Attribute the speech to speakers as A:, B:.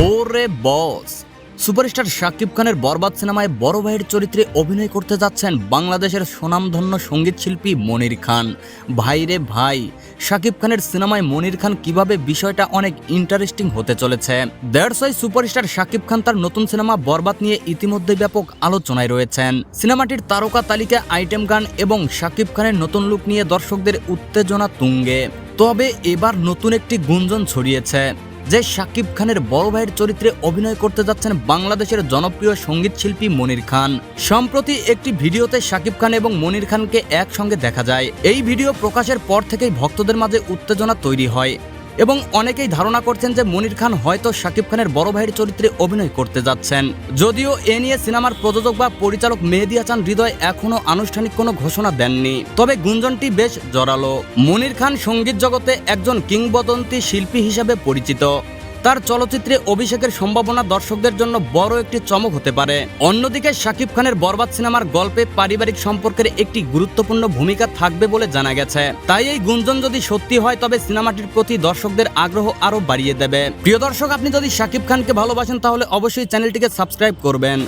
A: ওরে বস। সুপারস্টার শাকিব খানের বরবাদ সিনেমায় বড় ভাইয়ের চরিত্রে অভিনয় করতে যাচ্ছেন বাংলাদেশের সুনামধন্য সংগীত শিল্পী মনির খান। ভাইরে ভাই, শাকিব খানের সিনেমায় মনির খান কীভাবে বিষয়টা অনেক ইন্টারেস্টিং হতে চলেছে? That's why superstar Shakib Khan তার নতুন সিনেমা বরবাদ নিয়ে ইতিমধ্যে ব্যাপক আলোচনায় রয়েছেন। সিনেমাটির তারকা তালিকা আইটেম গান এবং শাকিব খানের নতুন লুক নিয়ে দর্শকদের উত্তেজনা তুঙ্গে। তবে এবার নতুন একটি গুঞ্জন ছড়িয়েছে। যে শাকিব খানের বড় ভাইয়ের চরিত্রে অভিনয় করতে যাচ্ছেন বাংলাদেশের জনপ্রিয় সংগীত শিল্পী মনির খান। সম্প্রতি একটি ভিডিওতে শাকিব খান এবং মনির খানকে একসঙ্গে দেখা যায়। এই ভিডিও প্রকাশের পর থেকেই ভক্তদের মাঝে উত্তেজনা তৈরি হয়। এবং অনেকেই ধারণা করছেন যে মনির খান হয়তো শাকিব খানের বড় ভাইয়ের চরিত্রে অভিনয় করতে যাচ্ছেন। যদিও এ নিয়ে সিনেমার প্রযোজক বা পরিচালক মেহেদি হাসান হৃদয় এখনও আনুষ্ঠানিক কোনো ঘোষণা দেননি। তবে গুঞ্জনটি বেশ জোরালো। মনির খান সংগীত জগতে একজন কিংবদন্তি শিল্পী হিসাবে পরিচিত। তার চলচ্চিত্রে অভিষেকের সম্ভাবনা দর্শকদের জন্য বড় একটি চমক হতে পারে। অন্যদিকে শাকিব খানের বরবাদ সিনেমার গল্পে পারিবারিক সম্পর্কের একটি গুরুত্বপূর্ণ ভূমিকা থাকবে বলে জানা গেছে। তাই এই গুঞ্জন যদি সত্যি হয়, তবে সিনেমাটির প্রতি দর্শকদের আগ্রহ আরও বাড়িয়ে দেবে। প্রিয় দর্শক, আপনি যদি শাকিব খানকে ভালোবাসেন, তাহলে অবশ্যই চ্যানেলটিকে সাবস্ক্রাইব করবেন।